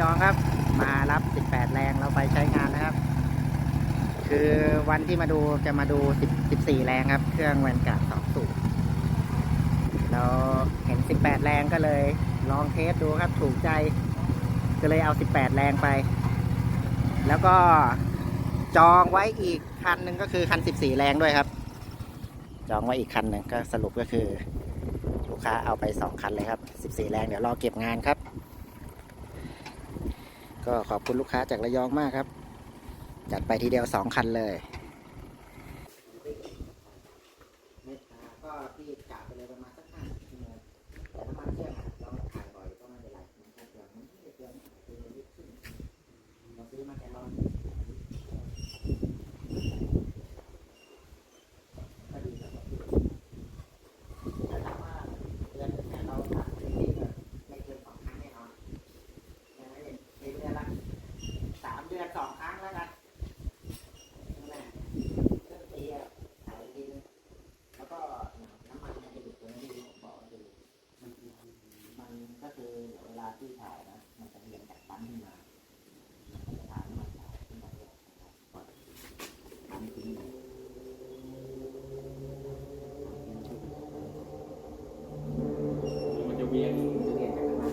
ยองครับ มารับ 18 แรงเราไปใช้งานนะครับ คือวันที่มาดูจะมาดู 10 14 แรงครับ เครื่องแวนการ์ดสองสูบเราเห็น 18 แรงก็เลยลองเทสดูครับ ถูกใจก็เลยเอา 18 แรงไป แล้วก็จองไว้อีกคันหนึ่งก็คือคัน 14 แรงด้วยครับ จองไว้อีกคันหนึ่งก็สรุปก็คือ ลูกค้าเอาไป 2 คันเลยครับ 14 แรงเดี๋ยวรอเก็บงานครับ ก็ขอบคุณลูกค้าจากระยองมากครับ จัดไปทีเดียวสองคันเลยเมตตาก็ที่จ่าไปเลยประมาณสักห้าชั่วโมงแต่น้ำมันเครื่องเราถ่ายบ่อยก็ไม่เป็นไรมันแค่เปลืองมันไม่ได้เปลืองเปลืองนิดขึ้นเราซื้อมาแค่ร้อยก็ดีครับแต่ถามว่าเดือนหนึงเนี่ยเราตัดที่ก็ไม่เกินสองครั้งแน่นอนอย่างนั้นเนี่ยในเดือนละสามเดือนสองครั้งแล้วกันนั่นแหละเครื่องตีอะถ่ายทีนึง แล้วก็น้ำมันมันจะหยุดตรงนี้ที่ผมบอกก็คือมันมันก็ คือเวลาที่ถ่ายนะ มันจะเรียงจากปั๊มขึ้นมามันก็จะถ่ายน้ำมันถ่ายขึ้นมาด้วยนะครับก่อนปั๊มทิ้งเลยมันจะเวียนมันจะเรียงจากน้ำมัน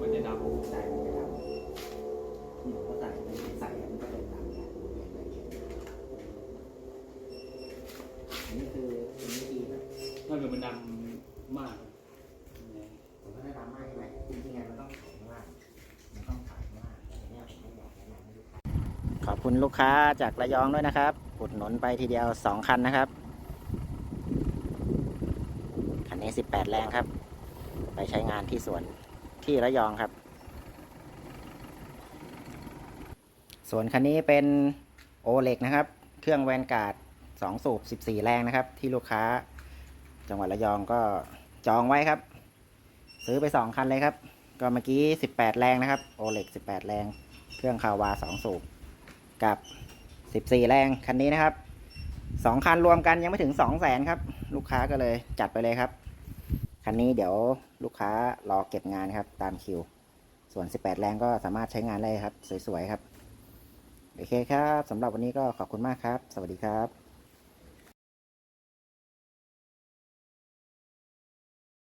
มันจะดับใส่มันจะดำนี่ผมก็ใส่ไปใส่มันก็เลยดำเนี่ยเรียงไปเรียงมาอันนี้คือเป็นวิธีแบบถ้าเกิดมันดำมาก ขอบคุณลูกค้าจากระยองด้วยนะครับอุดหนุนไปทีเดียว 2 คันนะครับ คันนี้ 18 แรงครับ ไปใช้งานที่สวนที่ระยองครับ ส่วนคันนี้เป็นโอเล็กนะครับ เครื่องแวนการ์ด2 สูบ 14 แรงนะครับ ที่ลูกค้า จังหวัดระยองก็จองไว้ครับ ซื้อไป 2 คันเลยครับ ก็เมื่อกี้ 18 แรงนะครับ โอเล็ก18 แรง เครื่องคาวา 2 สูบ กับ 14 แรงคันนี้นะครับ 2 คันรวมกันยังไม่ถึง 2 0 0แสนครับ ลูกค้าก็เลยจัดไปเลยครับ คันนี้เดี๋ยวลูกค้ารอเก็บงานครับ ตามคิว ส่วน 18 แรงก็สามารถใช้งานได้ครับ สวยๆครับ โอเคครับสำหรับวันนี้ก็ขอบคุณมากครับ สวัสดีครับ